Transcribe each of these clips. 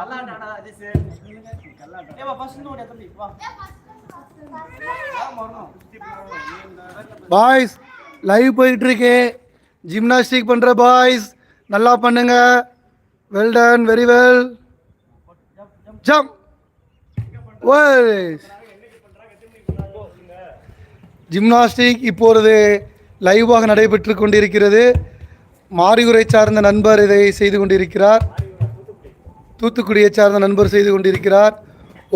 வா boys live போயிட்டு இருக்கு ஜிம்னாஸ்டிக் பண்ற பாய்ஸ் நல்லா பண்ணுங்க. Well done very well jump gymnastic இப்பொழுது லைவாக நடைபெற்று கொண்டிருக்கிறது. மாரியூரை சார்ந்த நண்பர் இதை செய்து கொண்டிருக்கிறார். தூத்துக்குடியை சார்ந்த நண்பர் செய்து கொண்டிருக்கிறார்.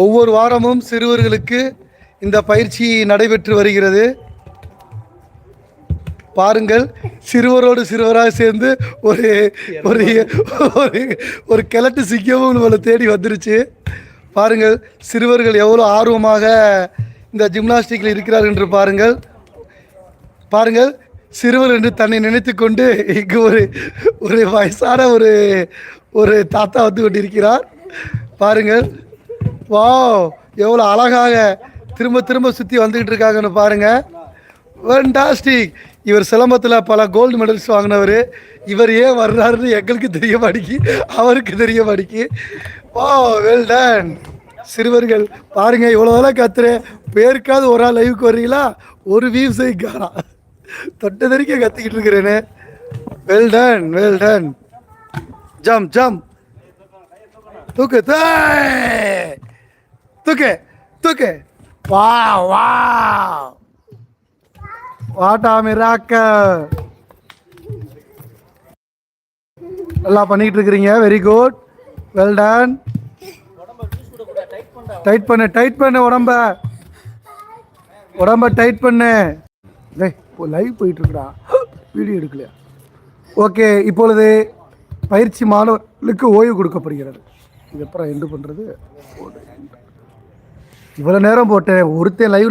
ஒவ்வொரு வாரமும் சிறுவர்களுக்கு இந்த பயிற்சி நடைபெற்று வருகிறது. பாருங்கள் சிறுவரோடு சிறுவராக சேர்ந்து ஒரு ஒரு ஒரு ஒரு கிழட்டு சிங்கமும் நம்மளை தேடி வந்துருச்சு. பாருங்கள் சிறுவர்கள் எவ்வளோ ஆர்வமாக இந்த ஜிம்னாஸ்டிக்கில் இருக்கிறார்கள் என்று பாருங்கள். பாருங்கள் சிறுவர் என்று தன்னை நினைத்து கொண்டு இங்கு ஒரு ஒரு வயசான ஒரு ஒரு தாத்தா வந்து கொண்டிருக்கிறார். பாருங்கள். வா எவ்வளோ அழகாக திரும்ப திரும்ப சுற்றி வந்துக்கிட்டு இருக்காங்கன்னு பாருங்கள் ஃபண்டாஸ்டிக் இவர் சிலம்பத்தில் பல கோல்டு மெடல்ஸ் வாங்கினவர். இவர் ஏன் வர்றாருன்னு எங்களுக்கு தெரிய மாட்டேங்கி அவருக்கு தெரிய மாட்டேங்கி. வா வெல் டன் சிறுவர்கள் பாருங்கள் இவ்வளோ வேலை கத்துறேன் பேருக்காவது ஒரு ஆள் லைவுக்கு வர்றீங்களா? ஒரு வியூ காணா. தொட்ட தறிக்க கத்திக்கிட்டு இருக்கிறேனே. வெல் டன் வெல் டன் ஜம் ஜம் தூக்கு தூக்கு தூக்கு. வா வா வாட்டா மிராக்க நல்லா பண்ணிக்கிட்டு இருக்கிறீங்க. Very good well done tight பண்ணு டைட் பண்ணு உடம்ப. உடம்ப டைட் பண்ணு. டேய் இப்போ லைவ் போயிட்டு இருக்குடா வீடியோ எடுக்கலையா? ஓகே இப்பொழுது பயிற்சி மாணவர்களுக்கு ஓய்வு கொடுக்கப்படுகிறது. இது அப்புறம் எண்டு பண்ணுறது இவ்வளோ நேரம் போட்டேன் ஒருத்தன் லைவ்